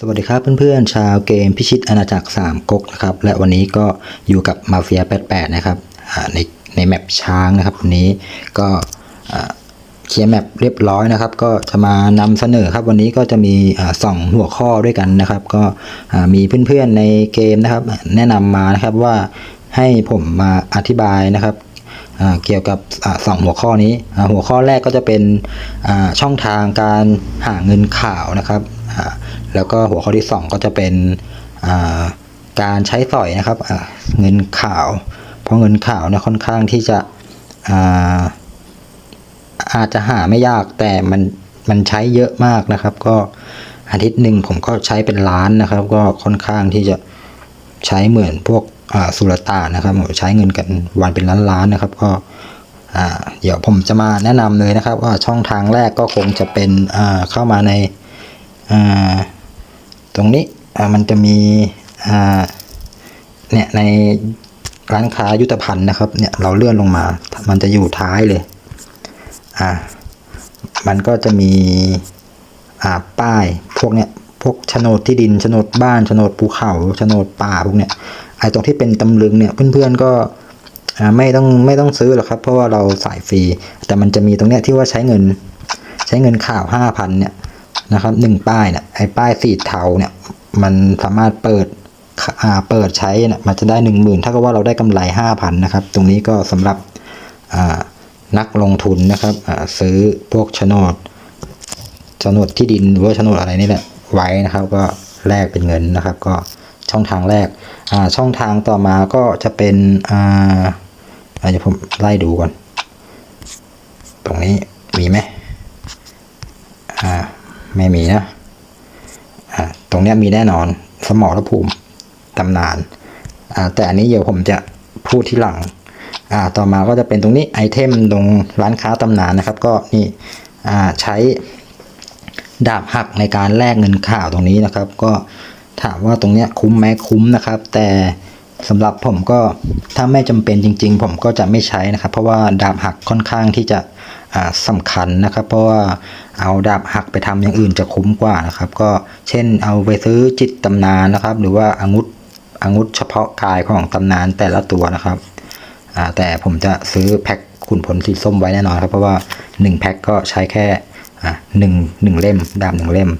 สวัสดีครับเพื่อนๆชาวเกมพิชิตอาณาจักร3ก๊กนะครับและวันนี้ก็อยู่กับมาเฟีย88 นะครับในในแมปช้างนะครับวันนี้ก็เคลียร์แมปเรียบร้อยนะครับ ก็จะมานำเสนอครับวันนี้ก็จะมีสองหัวข้อด้วยกันนะครับ ก็มีเพื่อนๆในเกมนะครับ แนะนำมานะครับว่าให้ผมมาอธิบายนะครับเกี่ยวกับอสองหัวข้อนี้ หัวข้อแรกก็จะเป็นช่องทางการหาเงินข่าวนะครับ แล้วก็หัวข้อที่ 2 ก็จะเป็นการใช้สอยนะครับเงินข่าว เพราะเงินข่าวเนี่ยค่อนข้างที่จะอาอาจจะหาไม่ยากแต่มันมันใช้เยอะมากนะครับ ก็อาทิตย์หนึ่งผมก็ใช้เป็นล้านนะครับ ก็ค่อนข้างที่จะใช้เหมือนพวกสุลต่านนะครับใช้เงินกันวันเป็นล้านๆนนะครับ ก็เดี๋ยวผมจะมาแนะนำเลยนะครับ ว่าช่องทางแรกก็คงจะเป็นเข้ามาใน ตรงนี้มันจะมีเนี่ยในร้านค้ายุทธภัณฑ์นะครับ เนี่ยเราเลื่อนลงมา มันจะอยู่ท้ายเลย อ่า มันก็จะมีอ่าป้ายพวกเนี้ยพวกโฉนดที่ดินโฉนดบ้านโฉนดภูเขาโฉนดป่าพวกเนี้ยไอ้ตรงที่เป็นตำลึงเนี่ยเพื่อนๆก็อ่าไม่ต้องไม่ต้องซื้อหรอกครับ เพราะว่าเราสายฟรี แต่มันจะมีตรงเนี้ยที่ว่าใช้เงิน ใช้เงินข่าวห้าพันเนี่ย นะครับหนึ่งป้ายเนี่ยไอ้ป้ายสีเทาเนี่ยมันสามารถเปิดอ่าเปิดใช้นี่ยมันจะได้หนึ่งหมื่นถ้ากับว่าเราได้กำไรห้าพันนะครับ ตรงนี้ก็สำหรับอ่านักลงทุนนะครับอ่าซื้อพวกโฉนดโฉนดที่ดินหรือว่าโฉนดอะไรนี่แหละไว้นะครับ ก็แลกเป็นเงินนะครับ ก็ช่องทางแรกอ่าช่องทางต่อมาก็จะเป็นอ่าอาจจะเดี๋ยวผมไล่ดูก่อน ตรงนี้มีไหมอ่า ไม่มีนะอ่าตรงเนี้ยมีแน่นอนสมรภูมิตำนานอ่าแต่อันนี้เดี๋ยวผมจะพูดที่หลังอ่าต่อมาก็จะเป็นตรงนี้ไอเทมตรงร้านค้าตำนานนะครับ ก็นี่อ่าใช้ดาบหักในการแลกเงินข่าวตรงนี้นะครับ ก็ถามว่าตรงเนี้ยคุ้มไหมคุ้มนะครับ แต่สำหรับผมก็ถ้าไม่จำเป็นจริง ๆ ผมก็จะไม่ใช้นะครับ เพราะว่าดาบหักค่อนข้างที่จะอ่าสำคัญนะครับ เพราะว่า เอาดาบหักไปทำอย่างอื่นจะคุ้มกว่านะครับ ก็เช่นเอาไปซื้อจิตตำนานนะครับ หรือว่าอาวุธอาวุธเฉพาะกายของตำนานแต่ละตัวนะครับแต่ผมจะซื้อแพ็คขุนพลสีส้มไว้แน่นอนครับ เพราะว่า 1 แพ็คก็ใช้แค่หนึ่งหนึ่งเล่มดาบหนึ่งเล่ม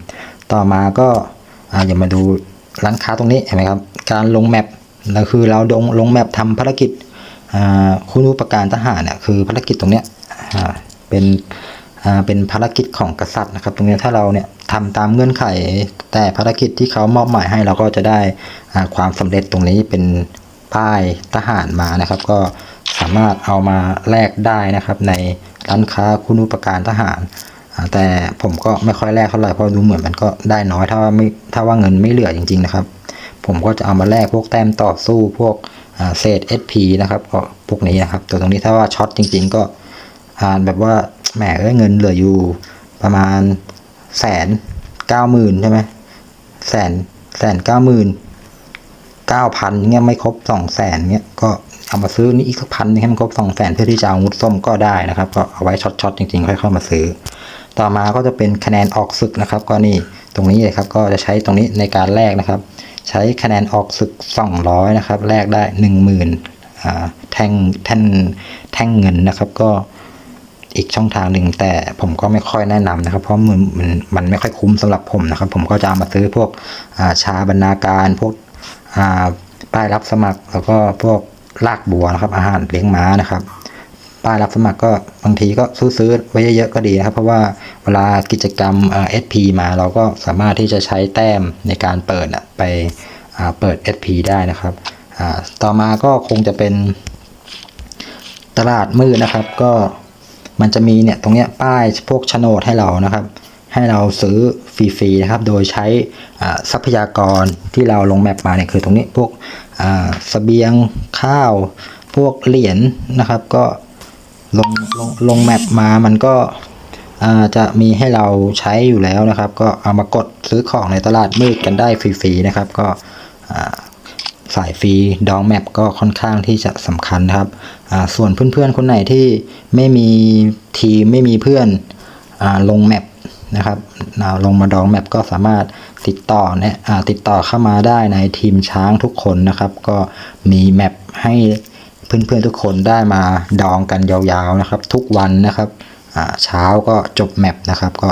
ต่อมาก็อย่ามาดูร้านค้าตรงนี้เห็นไหมครับ การลงแมปเราคือเราลงลงแมปทำภารกิจคุณอุปการทหารเนี่ยคือภารกิจตรงเนี้ยเป็น เป็นภารกิจของกษัตริย์นะครับ ตรงนี้ถ้าเราเนี่ยทำตามเงื่อนไข แต่ภารกิจที่เขามอบหมายให้เราก็จะได้อ่าความสำเร็จตรงนี้เป็นป้ายทหารมานะครับ ก็สามารถเอามาแลกได้นะครับในร้านค้าคุณอุปการทหารอ่าแต่ผมก็ไม่ค่อยแลกเท่าไหร่เพราะดูเหมือนมันก็ได้น้อยถ้าว่าไม่ถ้าว่าเงินไม่เหลือจริง ๆนะครับ ผมก็จะเอามาแลกพวกแต้มต่อสู้พวกอ่าเศษ SP นะครับก็พวกนี้นะครับ ตัวตรงนี้ถ้าว่าช็อตจริง ๆ ก็ อ่าแบบว่าแหมเงินเหลืออยู่ประมาณแสนเก้าหมื่นใช่ไหมแสนแสนเก้าหมื่นเก้าพันเงี้ยไม่ครบสองแสนเงี้ยก็เอามาซื้อนี่อีกสักพันนึงให้มันครบสองแสนเพื่อที่จะเอางุดส้มก็ได้นะครับ ก็เอาไว้ช็อตๆจริงๆค่อยเข้ามาซื้อ ต่อมาก็จะเป็นคะแนนออกศึกนะครับ ก็นี่ตรงนี้เลยครับก็จะใช้ตรงนี้ในการแลกนะครับ ใช้คะแนนออกศึก 200 นะครับแลกได้ 10,000อ่าแท่งแท่งแท่งเงินนะครับ ก็ อีกช่องทางหนึ่งแต่ผมก็ไม่ค่อยแนะนำนะครับ เพราะมันมันมันไม่ค่อยคุ้มสำหรับผมนะครับ ผมก็จะามาซื้อพวกาชาบรรณาการพวกป้ายรับสมัคร แล้วก็พวกลากบัวนะครับ อาหารเลี้ยงม้านะครับป้ายรับสมัครก็บางทีก็ซื้อๆไว้เยอะๆก็ดีนะครับ เพราะว่าเวลากิจกรรมเอ่อ SP มาเราก็สามารถที่จะใช้แต้มในการเปิดไปเปิด SP ได้นะครับ ต่อมาก็คงจะเป็นตลาดมืดนะครับ ก็ มันจะมีเนี่ยตรงเนี้ยป้ายพวกโฉนดให้เรานะครับ ให้เราซื้อฟรีๆนะครับ โดยใช้ทรัพยากรที่เราลงแมปมาเนี่ยคือตรงนี้พวกอ่าเสบียงข้าว พวกเหรียญนะครับ ก็ลงลงลงแมปมามันก็จะมีให้เราใช้อยู่แล้วนะครับ ก็เอามากดซื้อของในตลาดมืดกันได้ฟรีๆนะครับ ก็ สายฟรีดองแมปก็ค่อนข้างที่จะสำคัญนะครับ ส่วนเพื่อนๆ คนไหนที่ไม่มีทีมไม่มีเพื่อนอลงแมปนะครับลงมาดองแมปก็สามารถติดต่อเนี่ยติดต่อเข้ามาได้ในทีมช้างทุกคนนะครับ ก็มีแมปให้เพื่อนๆทุกคนได้มาดองกันยาวๆนะครับ ทุกวันนะครับเช้าก็จบแมปนะครับ ก็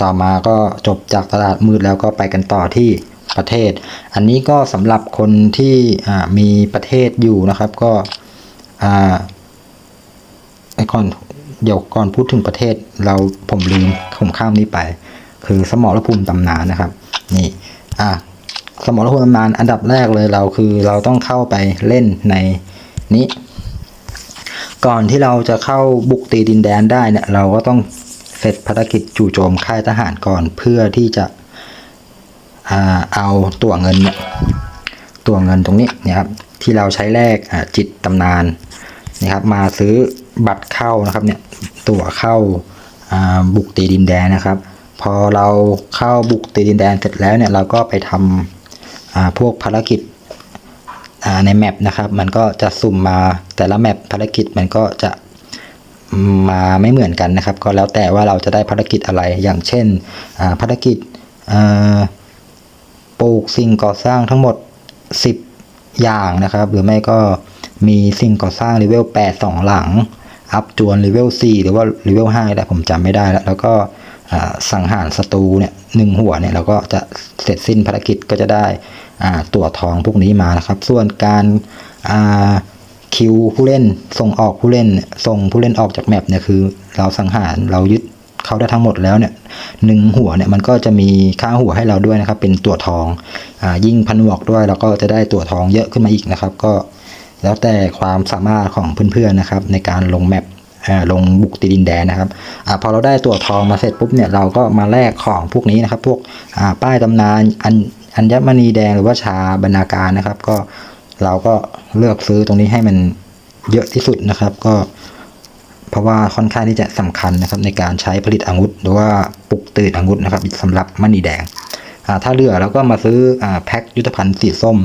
ต่อมาก็จบจากตลาดมืดแล้วก็ไปกันต่อที่ ประเทศ อันนี้ก็สำหรับคนที่มีประเทศอยู่นะครับ ก็ไอ้ก่อนเดี๋ยวก่อนพูดถึงประเทศ เราผมลืมผมข้ามนี้ไป คือสมรภูมิตำนานนะครับ นี่อะสมรภูมิตำนานอันดับแรกเลยเราคือเราต้องเข้าไปเล่นในนี้ ก่อนที่เราจะเข้าบุกตีดินแดนได้เนี่ยเราก็ต้องเสร็จภารกิจจู่โจมค่ายทหารก่อนเพื่อที่จะ เอาตั๋วเงินเนี่ยตัวเงินตรงนี้นี่ยครับที่เราใช้แลกจิตตำนานนะครับมาซื้อบัตรเข้านะครับเนี่ยตั๋วเข้าบุกตีดินแดนนะครับ พอเราเข้าบุกตีดินแดนเสร็จแล้วเนี่ยเราก็ไปทำพวกภารกิจในแมปนะครับ มันก็จะสุ่มมาแต่ละแมปภารกิจมันก็จะมาไม่เหมือนกันนะครับ ก็แล้วแต่ว่าเราจะได้ภารกิจอะไรอย่างเช่นภารกิจ ปลูกสิ่งก่อสร้างทั้งหมด 10 อย่างนะครับ หรือไม่ก็มีสิ่งก่อสร้างเลเวล8 2 หลัง อัพจวนเลเวล4หรือว่าเลเวล5แต่ผมจำไม่ได้แล้วแล้วก็สังหารศัตรูเนี่ยหนึ่งหัวเนี่ยเราก็จะเสร็จสิ้นภารกิจก็จะได้ตัวทองพวกนี้มานะครับ ส่วนการคิวผู้เล่นส่งออกผู้เล่นส่งผู้เล่นออกจากแมปเนี่ยคือ เราสังหารเรายึดเขาได้ทั้งหมดแล้วเนี่ย หนึ่งหัวเนี่ยมันก็จะมีค่าหัวให้เราด้วยนะครับ เป็นตัวทองอ่ายิ่งพันหวกด้วยเราก็จะได้ตัวทองเยอะขึ้นมาอีกนะครับ ก็แล้วแต่ความสามารถของเพื่อนๆนะครับ ในการลงแมปอ่าลงบุกตีดินแดนนะครับอาพอเราได้ตัวทองมาเสร็จปุ๊บเนี่ยเราก็มาแลกของพวกนี้นะครับ พวกอ่าป้ายตำนานอัญอัญมณีแดงหรือว่าชาบรรณาการนะครับ ก็เราก็เลือกซื้อตรงนี้ให้มันเยอะที่สุดนะครับ ก็ เพราะว่าค่อนข้างที่จะสำคัญนะครับในการใช้ผลิตอาวุธหรือว่าปลุกตื่นอาวุธนะครับสำหรับมณีแดงถ้าเลือเราก็มาซื้ออแพ็คยุทธภัณฑ์สีส้ม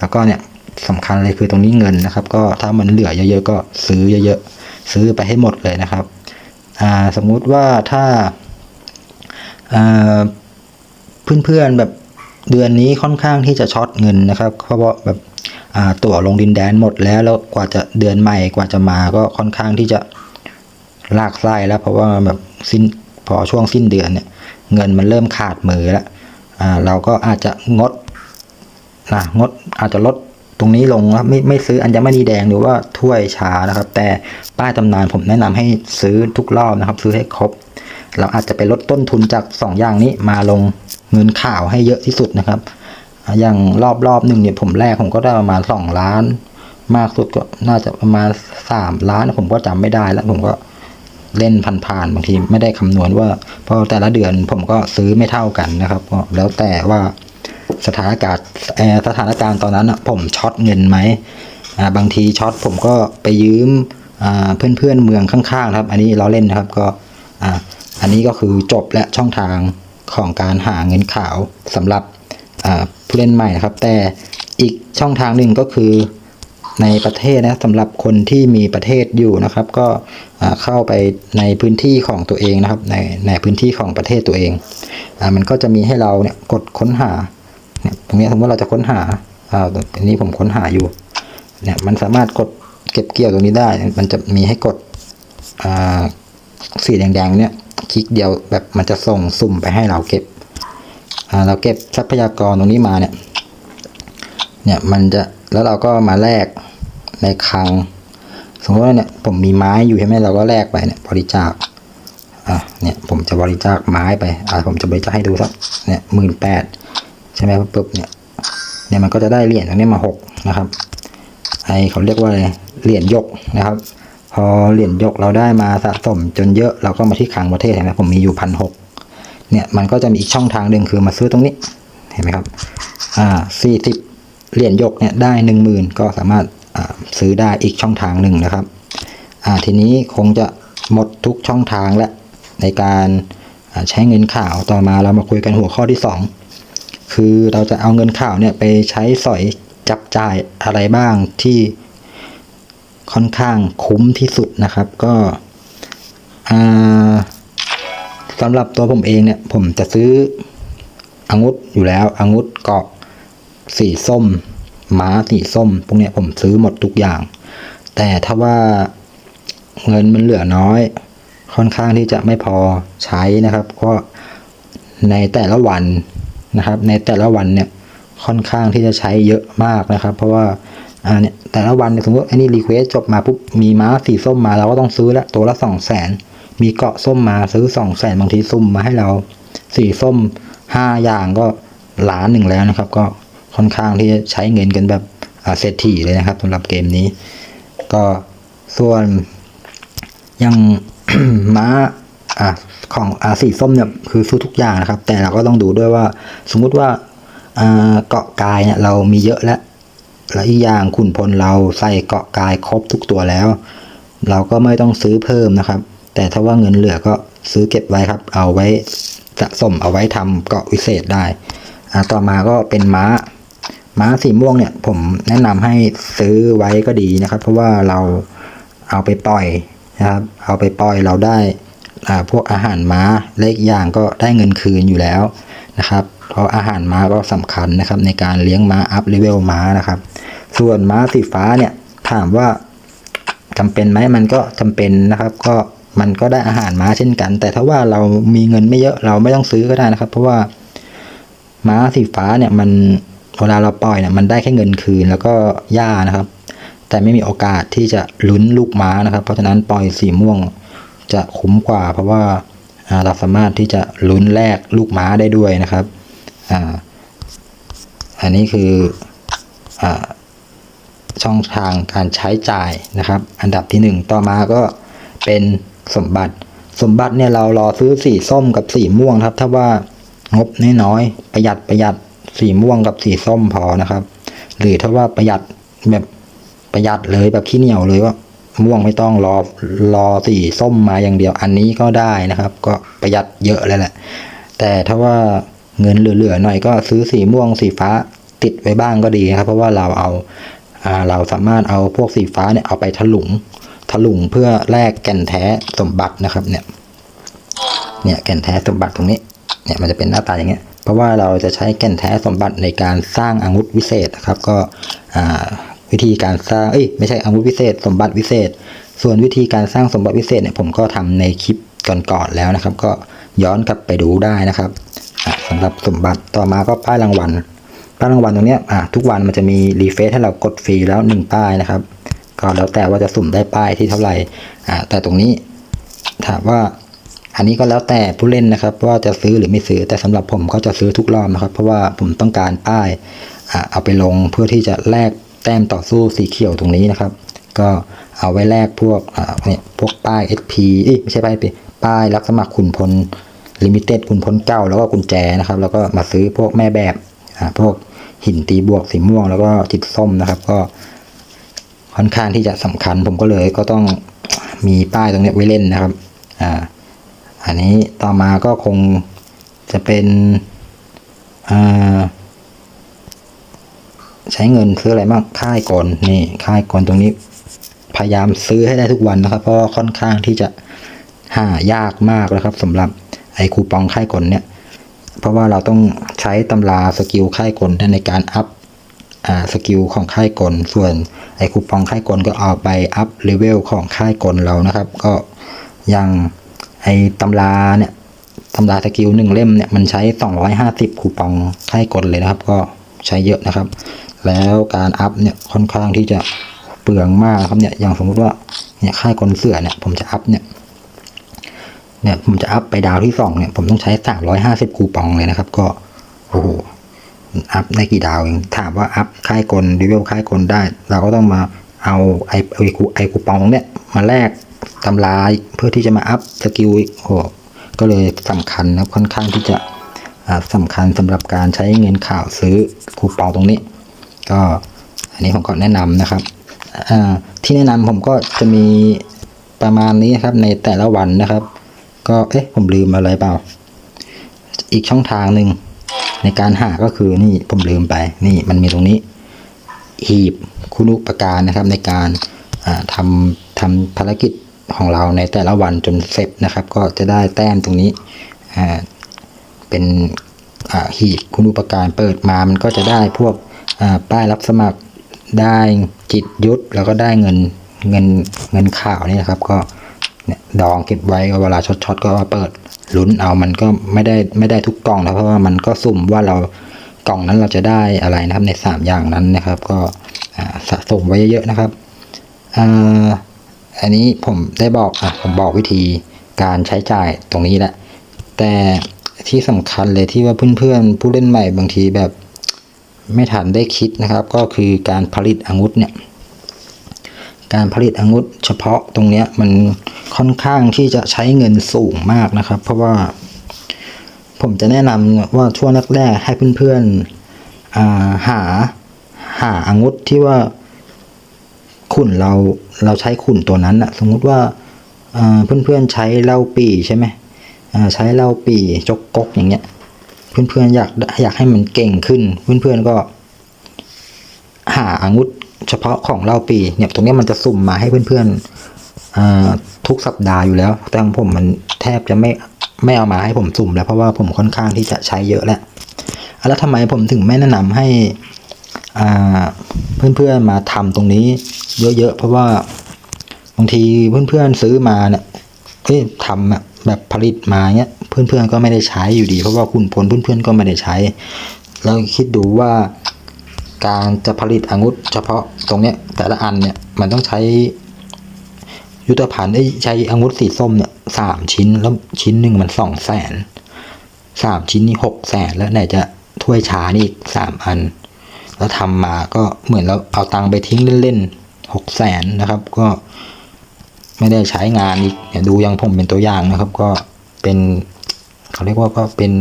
แล้วก็เนี่ยสำคัญเลยคือตรงนี้เงินนะครับ ก็ถ้ามันเหลือเยอะๆก็ซื้อเยอะๆซื้อไปให้หมดเลยนะครับสมมุติว่าถ้าเพื่อนๆแบบเดือนนี้ค่อนข้างที่จะช็อตเงินนะครับเพราะว่าแบบตั๋วลงดินแดนหมดแล้วแล้วกว่าจะเดือนใหม่กว่าจะมาก็ค่อนข้างที่จะ ลากไส้แล้ว เพราะว่าแบบสิ้นพอช่วงสิ้นเดือนเนี่ย เงินมันเริ่มขาดมือแล้วอ่าเราก็อาจจะงดนะงดอาจจะลดตรงนี้ลงนะครับไม่ไม่ซื้ออัญมณีแดงหรือว่าถ้วยชานะครับ แต่ป้ายตำนานผมแนะนำให้ซื้อทุกรอบนะครับ ซื้อให้ครบ เราอาจจะไปลดต้นทุนจากสองอย่างนี้มาลงเงินข่าวให้เยอะที่สุดนะครับอ่าอย่างรอบรอบหนึ่งเนี่ยผมแรกผมก็ได้ประมาณสองล้าน มากสุดก็น่าจะประมาณสามล้านผมก็จำไม่ได้แล้วผมก็ เล่นผ่านๆบางทีไม่ได้คำนวณว่าเพราะแต่ละเดือนผมก็ซื้อไม่เท่ากันนะครับก็แล้วแต่ว่าสถานการณ์เอ่อสถานการณ์ตอนนั้นผมช็อตเงินไหมบางทีช็อตผมก็ไปยืมอ่าเพื่อนๆเมืองข้างๆครับ อันนี้เราเล่นนะครับก็อันนี้ก็คือจบและช่องทางของการหาเงินขาวสำหรับผู้เล่นใหม่นะครับ แต่อีกช่องทางหนึ่งก็คือ ในประเทศนะสำหรับคนที่มีประเทศอยู่นะครับ ก็เข้าไปในพื้นที่ของตัวเองนะครับ ในในพื้นที่ของประเทศตัวเองอมันก็จะมีให้เราเนี่ยกดค้นหาเนี่ยตรงนี้สมมติเราจะค้นหาอ่าอันนี้ผมค้นหาอยู่เนี่ยมันสามารถกดเก็บเกี่ยวตรงนี้ได้ มันจะมีให้กดสีแดงๆเนี่ยคลิกเดียวแบบมันจะส่งสุ่มไปให้เราเก็บเราเก็บทรัพยากรตรงนี้มาเนี่ยเนี่ยมันจะแล้วเราก็มาแลก ในคลัง สมมติว่าเนี่ยผมมีไม้อยู่ใช่ไหมเราก็แลกไปเนี่ยบริจาคอะเนี่ยผมจะบริจาคไม้ไปอะผมจะบริจาคให้ดูสักเนี่ยหมื่นแปดใช่ไหมปุ๊บเนี่ยเนี่ยมันก็จะได้เหรียญตรงนี้มาหกนะครับไอเขาเรียกว่าอะไรเหรียญยกนะครับ พอเหรียญยกเราได้มาสะสมจนเยอะเราก็มาที่คลังประเทศเห็นไหมผมมีอยู่พันหกเนี่ยมันก็จะมีอีกช่องทางหนึ่งคือมาซื้อตรงนี้เห็นไหมครับอ่าสี่สิบเหรียญยกเนี่ยได้หนึ่งหมื่นก็สามารถ ซื้อได้อีกช่องทางหนึ่งนะครับทีนี้คงจะหมดทุกช่องทางแล้วในการใช้เงินข่าวต่อมาเรามาคุยกันหัวข้อที่สองคือเราจะเอาเงินข่าวเนี่ยไปใช้สอยจับจ่ายอะไรบ้างที่ค่อนข้างคุ้มที่สุดนะครับ ก็สำหรับตัวผมเองเนี่ยผมจะซื้ออางุดอยู่แล้วอางุดเกาะสีส้ม ม้าสีส้ม พวกเนี้ยผมซื้อหมดทุกอย่าง แต่ถ้าว่าเงินมันเหลือน้อย ค่อนข้างที่จะไม่พอใช้นะครับเพราะในแต่ละวันนะครับ ในแต่ละวันเนี่ยค่อนข้างที่จะใช้เยอะมากนะครับ เพราะว่าอ่าเนี่ยแต่ละวันสมมติอันนี้รีเควสจบมาปุ๊บมีม้าสีส้มมาเราก็ต้องซื้อละตัวละสองแสนมีเกาะส้มมาซื้อสองแสนบางทีซุ่มมาให้เราสีส้มห้าอย่างก็ล้านหนึ่งแล้วนะครับ ก็ ค่อนข้างที่จะใช้เงินกันแบบเศรษฐีเลยนะครับสำหรับเกมนี้ ก็ส่วนย่างม้าอะของอาสีส้มเนี่ยคือซื้ทุกอย่างนะครับ แต่เราก็ต้องดูด้วยว่า สมมุติว่าเกาะกายเนี่ยเรามีเยอะแล้วแล้วอีกอย่างขุนพลเราใส่เกาะกายครบทุกตัวแล้ว เราก็ไม่ต้องซื้อเพิ่มนะครับ แต่ถ้าว่าเงินเหลือก็ซื้อเก็บไว้ครับ เอาไว้สะสมเอาไว้ทำเกาะวิเศษได้ต่อมาก็เป็นม้า ม้าสีม่วงเนี่ย ผมแนะนำให้ซื้อไว้ก็ดีนะครับ เพราะว่าเราเอาไปปล่อยนะครับ เอาไปปล่อยเราได้พวกอาหารม้าเล็กอย่างก็ได้เงินคืนอยู่แล้วนะครับ เพราะอาหารม้าก็สำคัญนะครับ ในการเลี้ยงม้าอัพเลเวลม้านะครับ ส่วนม้าสีฟ้าเนี่ยถามว่าจำเป็นไหมมันก็จำเป็นนะครับ ก็มันก็ได้อาหารม้าเช่นกัน แต่ถ้าว่าเรามีเงินไม่เยอะเราไม่ต้องซื้อก็ได้นะครับ เพราะว่าม้าสีฟ้าเนี่ยมัน เวลาเราปล่อยเนี่ยมันได้แค่เงินคืนแล้วก็หญ้านะครับ แต่ไม่มีโอกาสที่จะลุ้นลูกม้านะครับ เพราะฉะนั้นปล่อยสีม่วงจะคุ้มกว่า เพราะว่าเราสามารถที่จะลุ้นแลกลูกม้าได้ด้วยนะครับออันนี้คืออช่องทางการใช้จ่ายนะครับ อันดับที่หนึ่งต่อมาก็เป็นสมบัติ สมบัติเนี่ยเรารอซื้อสีส้มกับสีม่วงครับ ถ้าว่างบน้อยๆประหยัดประหยัด สีม่วงกับสีส้มพอนะครับ หรือถ้าว่าประหยัดแบบประหยัดเลยแบบขี้เหนียวเลยว่าม่วงไม่ต้องรอรอสีส้มมาอย่างเดียว อันนี้ก็ได้นะครับ ก็ประหยัดเยอะเลยแหละ แต่ถ้าว่าเงินเหลือๆหน่อยก็ซื้อสีม่วงสีฟ้าติดไว้บ้างก็ดีครับ เพราะว่าเราเอาอ่าเราสามารถเอาพวกสีฟ้าเนี่ยเอาไปถลุงถลุงเพื่อแลกแก่นแท้สมบัตินะครับเนี่ยเนี่ยแก่นแท้สมบัติตรงนี้เนี่ยมันจะเป็นหน้าตาอย่างเงี้ย เพราะว่าเราจะใช้แก่นแท้สมบัติในการสร้างอาวุธวิเศษนะครับ ก็วิธีการสร้างเอ้ยไม่ใช่อาวุธวิเศษ สมบัติวิเศษ ส่วนวิธีการสร้างสมบัติวิเศษเนี่ยผมก็ทำในคลิปก่อนๆแล้วนะครับ ก็ย้อนกลับไปดูได้นะครับอะสำหรับสมบัติต่อมาก็ป้ายรางวัลป้ายรางวัลตรงเนี้ยทุกวันมันจะมีรีเฟซให้เรากดฟรีแล้วหนึ่งป้ายนะครับก็แล้วแต่ว่าจะสุ่มได้ป้ายที่เท่าไหร่แต่ตรงนี้ถามว่า อันนี้ก็แล้วแต่ผู้เล่นนะครับว่าจะซื้อหรือไม่ซื้อแต่สำหรับผมก็จะซื้อทุกรอบนะครับ เพราะว่าผมต้องการป้ายเอาไปลงเพื่อที่จะแลกแต้มต่อสู้สีเขียวตรงนี้นะครับ ก็เอาไว้แลกพวกเนี่ยพวกป้าย SP เอ้ยไม่ใช่ป้าย SP ป้ายรับสมัครขุนพลลิมิเต็ดขุนพลเก่าแล้วก็กุญแจนะครับ แล้วก็มาซื้อพวกแม่แบบพวกหินตีบวกสีม่วง แล้วก็จิตส้มนะครับ ก็ค่อนข้างที่จะสำคัญ ผมก็เลยก็ต้องมีป้ายตรงนี้ไว้เล่นนะครับ อ่า อันนี้ต่อมาก็คงจะเป็นใช้เงินซื้ออะไรบ้างค่ายก่อนนี่ค่ายก่อนตรงนี้ พยายามซื้อให้ได้ทุกวันนะครับ เพราะค่อนข้างที่จะหายากมากนะครับสำหรับไอ้คูปองค่ายกลเนี่ย เพราะว่าเราต้องใช้ตำราสกิลค่ายกลในการอัพสกิลของค่ายกลส่วนไอ้คูปองค่ายกลก็เอาไปอัพเลเวลของค่ายกลเรานะครับ ก็ย่าง ไอ้ตำราเนี่ยตำราสกิลหนึ่งเล่มเนี่ยมันใช้ 250 คูปองค่ายกลเลยนะครับ ก็ใช้เยอะนะครับ แล้วการอัพเนี่ยค่อนข้างที่จะเปลืองมากครับเนี่ยอย่างสมมุติว่าเนี่ยค่ายกลเสือเนี่ยผมจะอัพเนี่ยเนี่ยผมจะอัพไปดาวที่สองเนี่ยผมต้องใช้ 350 คูปองเลยนะครับ ก็โอ้โหอัพได้กี่ดาวเองถามว่าอัพค่ายกลดีเวลค่ายกลได้ เราก็ต้องมาเอาไอไอคูไอคูปองเนี้ยมาแลก ตำรายเพื่อที่จะมาอัพสกิลอีกโอ้ก็เลยสำคัญนะค่อนข้างที่จะอ่าสำคัญสำหรับการใช้เงินข่าวซื้อคูปองตรงนี้ ก็อันนี้ผมก็แนะนำนะครับที่แนะนำผมก็จะมีประมาณนี้ครับในแต่ละวันนะครับ ก็เอ๊ะผมลืมอะไรเปล่า อีกช่องทางหนึ่งในการหาก็คือนี่ผมลืมไปนี่มันมีตรงนี้ หีบคุณุปการนะครับในการทำทำภารกิจ ของเราในแต่ละวันจนเสร็จนะครับ ก็จะได้แต้มตรงนี้เป็นหีบคุณอุปการเปิดมามันก็จะได้พวกป้ายรับสมัครได้จิตยุทธแล้วก็ได้เงินเงินเงินข่าวนี่นะครับ ก็ดองเก็บไว้เวลาช็อตๆก็เปิดลุ้นเอามันก็ไม่ได้ไม่ได้ทุกกล่องนะเพราะว่ามันก็สุ่มว่าเรากล่องนั้นเราจะได้อะไรนะครับในสามอย่างนั้นนะครับ ก็สะสมไว้เยอะๆนะครับอ่า อันนี้ผมได้บอกอะผมบอกวิธีการใช้จ่ายตรงนี้แหละ แต่ที่สำคัญเลยที่ว่าเพื่อนๆ ผู้เล่นใหม่บางทีแบบไม่ทันได้คิดนะครับ ก็คือการผลิตอาวุธเนี่ยการผลิตอาวุธเฉพาะตรงเนี้ยมันค่อนข้างที่จะใช้เงินสูงมากนะครับ เพราะว่า ผมจะแนะนำว่าช่วงแรกๆให้เพื่อนๆอ่าหาหาอาวุธที่ว่า ขุนเราเราใช้ขุนตัวนั้นอะสมมุติว่าอ่าเพื่อนๆใช้เหล้าปีใช่ไหมใช้เหล้าปีจกกกอย่างเงี้ย เพื่อนๆอยากอยากให้มันเก่งขึ้น เพื่อนๆก็ หาอาวุธเฉพาะของเหล้าปีเนี่ยตรงนี้มันจะสุ่มมาให้เพื่อนๆอ่าทุกสัปดาห์อยู่แล้ว แต่ของผมมันแทบจะไม่ไม่เอามาให้ผมสุ่มแล้วเพราะว่าผมค่อนข้างที่จะใช้เยอะแล้วอะแล้วทำไมผมถึงไม่แนะนำให้อ่าเพื่อนๆมาทำตรงนี้ เยอะๆ เพราะว่าบางทีเพื่อนๆซื้อมาเนี่ยเอ้ยทำแบบผลิตมาเนี้ยเพื่อนๆก็ไม่ได้ใช้อยู่ดี เพราะว่าคุณพลเพื่อนๆก็ไม่ได้ใช้ แล้วคิดดูว่าการจะผลิตอาวุธเฉพาะตรงเนี้ยแต่ละอันเนี่ยมันต้องใช้ยุทธภัณฑ์ได้ใช้อาวุธสีส้มเนี่ยสามชิ้นแล้วชิ้นหนึ่งมันสองแสนสามชิ้นนี่หกแสนแล้วไหนจะถ้วยชานี่อีกสามอัน แล้วทำมาก็เหมือนเราเอาตังค์ไปทิ้งเล่นๆ หกแสนนะครับก็ไม่ได้ใช้งานอีกเนี่ยดูยังผมเป็นตัวอย่างนะครับ ก็เป็นเขาเรียกว่าก็เป็น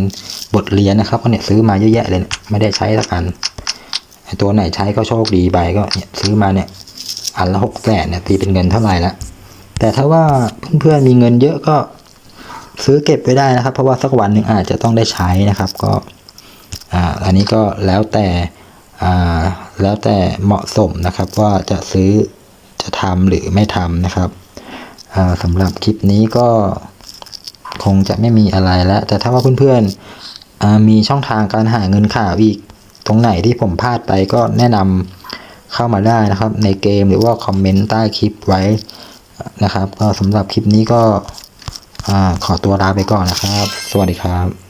บทเรียนนะครับก็เนี่ยซื้อมาเยอะแยะเลยไม่ได้ใช้สักอันตัวไหนใช้ก็โชคดีไปก็เนี่ยซื้อมาเนี่ยอันละหกแสนเนี่ยตีเป็นเงินเท่าไหร่ละแต่ถ้าว่าเพื่อนๆมีเงินเยอะก็ซื้อเก็บไว้ได้นะครับ เพราะว่าสักวันหนึ่งอาจจะต้องได้ใช้นะครับ ก็อ่าอันนี้ก็แล้วแต่อ่า แล้วแต่เหมาะสมนะครับว่าจะซื้อจะทำหรือไม่ทำนะครับสำหรับคลิปนี้ก็คงจะไม่มีอะไรแล้ว แต่ถ้าว่าเพื่อนๆมีช่องทางการหาเงินข่าวอีกตรงไหนที่ผมพลาดไปก็แนะนำเข้ามาได้นะครับ ในเกมหรือว่าคอมเมนต์ใต้คลิปไว้นะครับ ก็สำหรับคลิปนี้ก็ขอตัวลาไปก่อนนะครับ สวัสดีครับ